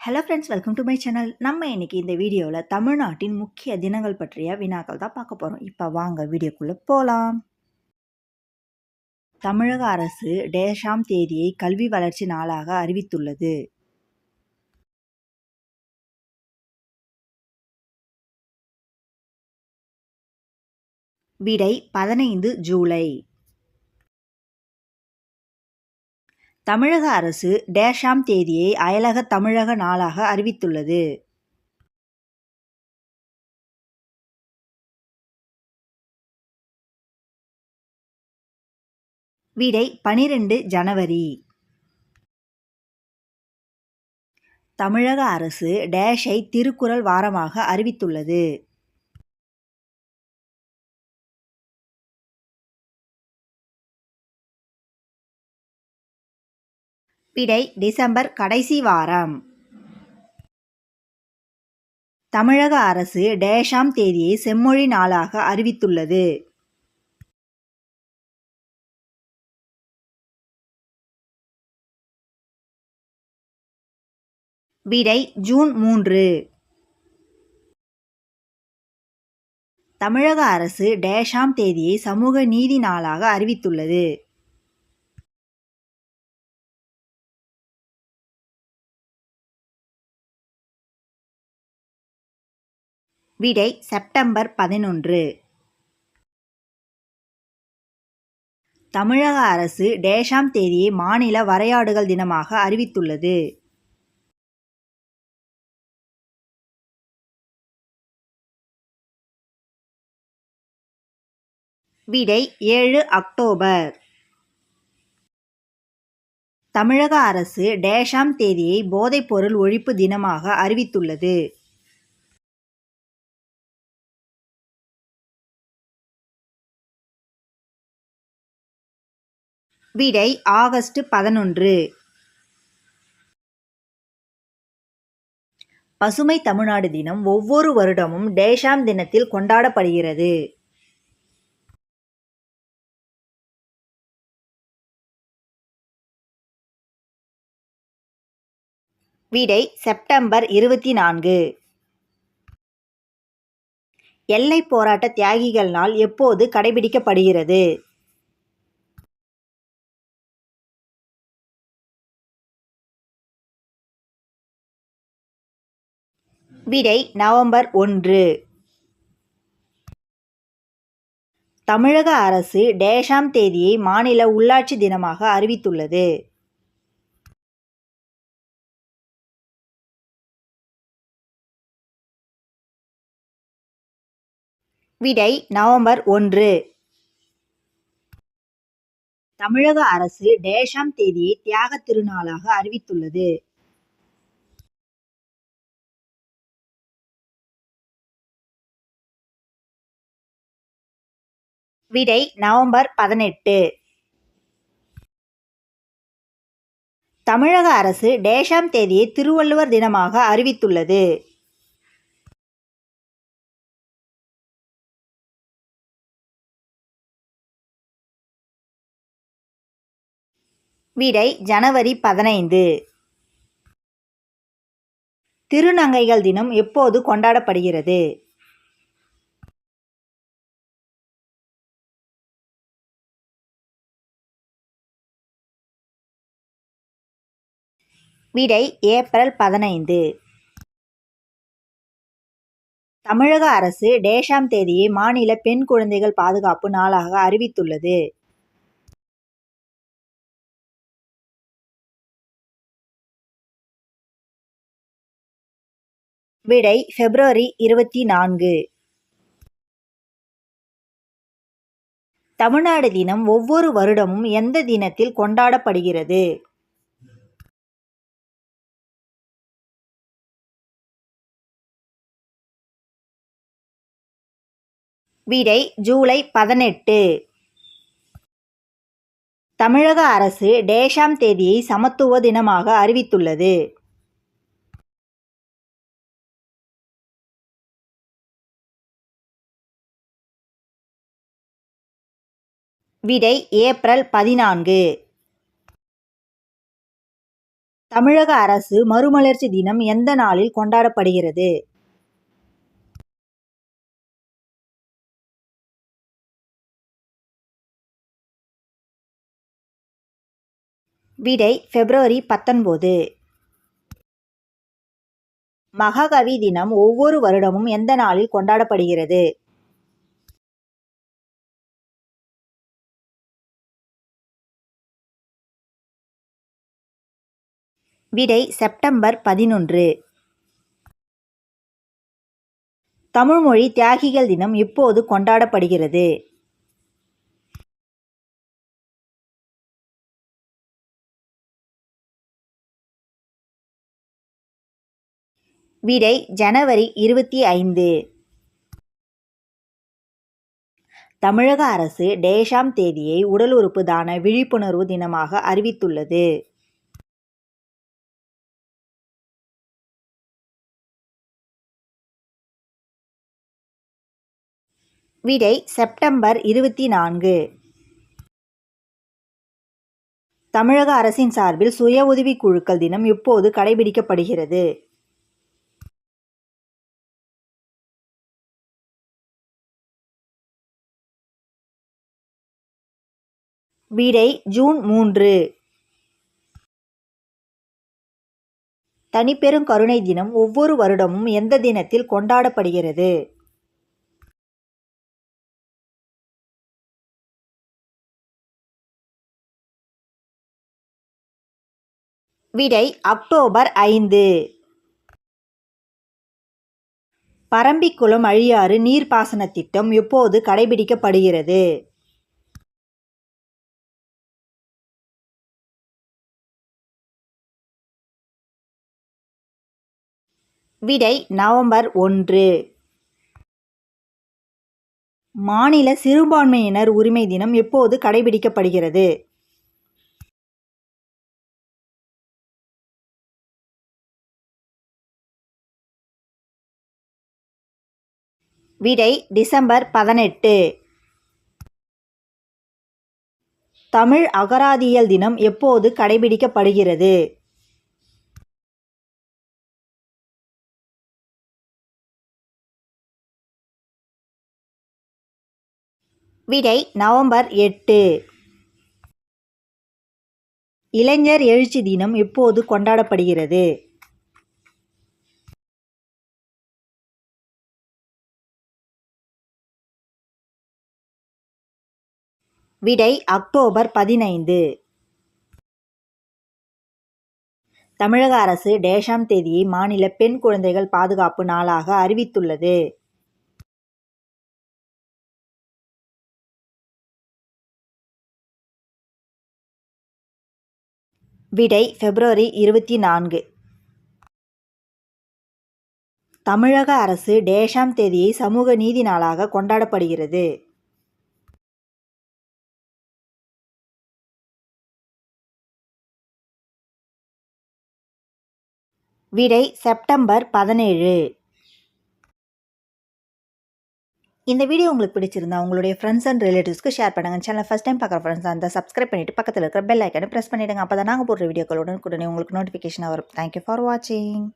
Hello friends welcome to my channel நம்ம இன்னைக்கு இந்த வீடியோவில் தமிழ்நாட்டின் முக்கிய தினங்கள் பற்றிய வினாக்கள் தான் பார்க்க போகிறோம் இப்போ வாங்க வீடியோக்குள்ளே போகலாம் தமிழக அரசு டேஷாம் தேதியை கல்வி வளர்ச்சி நாளாக அறிவித்துள்ளது. விடை பதினைந்து ஜூலை. தமிழக அரசு டேஷாம் தேதியை அயலக தமிழக நாளாக அறிவித்துள்ளது. விடை பனிரெண்டு ஜனவரி. தமிழக அரசு டேஷை திருக்குறள் வாரமாக அறிவித்துள்ளது. விடை டிசம்பர் கடைசி வாரம். தமிழக அரசு டேஷாம் தேதியை செம்மொழி நாளாக அறிவித்துள்ளது. விடை ஜூன் மூன்று. தமிழக அரசு டேஷாம் தேதியை சமூக நீதி நாளாக அறிவித்துள்ளது. விடை செப்டம்பர் பதினொன்று. தமிழக அரசு டேஷாம் தேதியை மாநில வரையாடுகள் தினமாக அறிவித்துள்ளது. விடை ஏழு அக்டோபர். தமிழக அரசு டேஷாம் தேதியை போதைப்பொருள் ஒழிப்பு தினமாக அறிவித்துள்ளது. விடை ஆகஸ்ட் பதினொன்று. பசுமை தமிழ்நாடு தினம் ஒவ்வொரு வருடமும் டேஷாம் தினத்தில் கொண்டாடப்படுகிறது. விடை செப்டம்பர் இருபத்தி நான்கு. எல்லை போராட்ட தியாகிகள் நாள் எப்போது கடைபிடிக்கப்படுகிறது? விடை நவம்பர் ஒன்று. தமிழக அரசு டேஷாம் தேதியை மாநில உள்ளாட்சி தினமாக அறிவித்துள்ளது. விடை நவம்பர் ஒன்று. தமிழக அரசு டேஷாம் தேதியை தியாக திருநாளாக அறிவித்துள்ளது. விடை நவம்பர் பதினெட்டு. தமிழக அரசு டேஷாம் தேதியை திருவள்ளுவர் தினமாக அறிவித்துள்ளது. விடை ஜனவரி பதினைந்து. திருநங்கைகள் தினம் எப்போது கொண்டாடப்படுகிறது? விடை ஏப்ரல் பதினைந்து. தமிழக அரசு டேஷாம் தேதியை மாநில பெண் குழந்தைகள் பாதுகாப்பு நாளாக அறிவித்துள்ளது. விடை பிப்ரவரி இருபத்தி நான்கு. தமிழ்நாடு தினம் ஒவ்வொரு வருடமும் எந்த தினத்தில் கொண்டாடப்படுகிறது? விடை ஜூலை பதினெட்டு. தமிழக அரசு டேஷாம் தேதியை சமத்துவ தினமாக அறிவித்துள்ளது. விடை ஏப்ரல் பதினான்கு. தமிழக அரசு மறுமலர்ச்சி தினம் எந்த நாளில் கொண்டாடப்படுகிறது? விடை பிப்ரவரி பத்தொன்பது. மகாகவி தினம் ஒவ்வொரு வருடமும் எந்த நாளில் கொண்டாடப்படுகிறது? விடை செப்டம்பர் பதினொன்று. தமிழ்மொழி தியாகிகள் தினம் இப்போது கொண்டாடப்படுகிறது. விடை ஜனவரி இருபத்தி ஐந்து. தமிழக அரசு டேஷாம் தேதியை உடல் உறுப்பு தான விழிப்புணர்வு தினமாக அறிவித்துள்ளது. விடை செப்டம்பர் இருபத்தி நான்கு. தமிழக அரசின் சார்பில் சுய உதவி குழுக்கள் தினம் இப்போது கடைபிடிக்கப்படுகிறது. விடை ஜூன் மூன்று. தனிப்பெரும் கருணை தினம் ஒவ்வொரு வருடமும் எந்த தினத்தில் கொண்டாடப்படுகிறது? விடை அக்டோபர் ஐந்து. பரம்பிக்குளம் அழியாறு நீர்ப்பாசன திட்டம் எப்போது கடைபிடிக்கப்படுகிறது? விடை நவம்பர் ஒன்று. மாநில சிறுபான்மையினர் உரிமை தினம் எப்போது கடைபிடிக்கப்படுகிறது? விடை டிசம்பர் பதினெட்டு. தமிழ் அகராதியல் தினம் எப்போது கடைபிடிக்கப்படுகிறது? விடை நவம்பர் எட்டு. இளைஞர் எழுச்சி தினம் எப்போது கொண்டாடப்படுகிறது? விடை அக்டோபர் பதினைந்து. தமிழக அரசு டேஷாம் தேதியை மாநில பெண் குழந்தைகள் பாதுகாப்பு நாளாக அறிவித்துள்ளது. விடை பிப்ரவரி இருபத்தி நான்கு. தமிழக அரசு டேஷாம் தேதியை சமூக நீதி நாளாக கொண்டாடப்படுகிறது. விடை செப்டம்பர் பதினேழு. இந்த வீடியோ உங்களுக்கு பிடிச்சிருந்தா உங்களுடைய ஃப்ரெண்ட்ஸ் அண்ட் ரிலேட்டிவ்ஸ்க்கு ஷேர் பண்ணுங்கள் சேனல் ஃபஸ்ட் டைம் பார்க்குற ஃப்ரெண்ட்ஸ் அந்த சப்ஸ்கிரைப் பண்ணிவிட்டு பக்கத்தில் இருக்கிற பெல் ஐக்கனை ப்ரெஸ் பண்ணிவிடுங்க அப்போ தான் நாங்கள் போடுற வீடியோக்களோட உடனே உங்களுக்கு நோட்டிஃபிகேஷன் வரும். தேங்க்யூ ஃபார் வாட்சிங்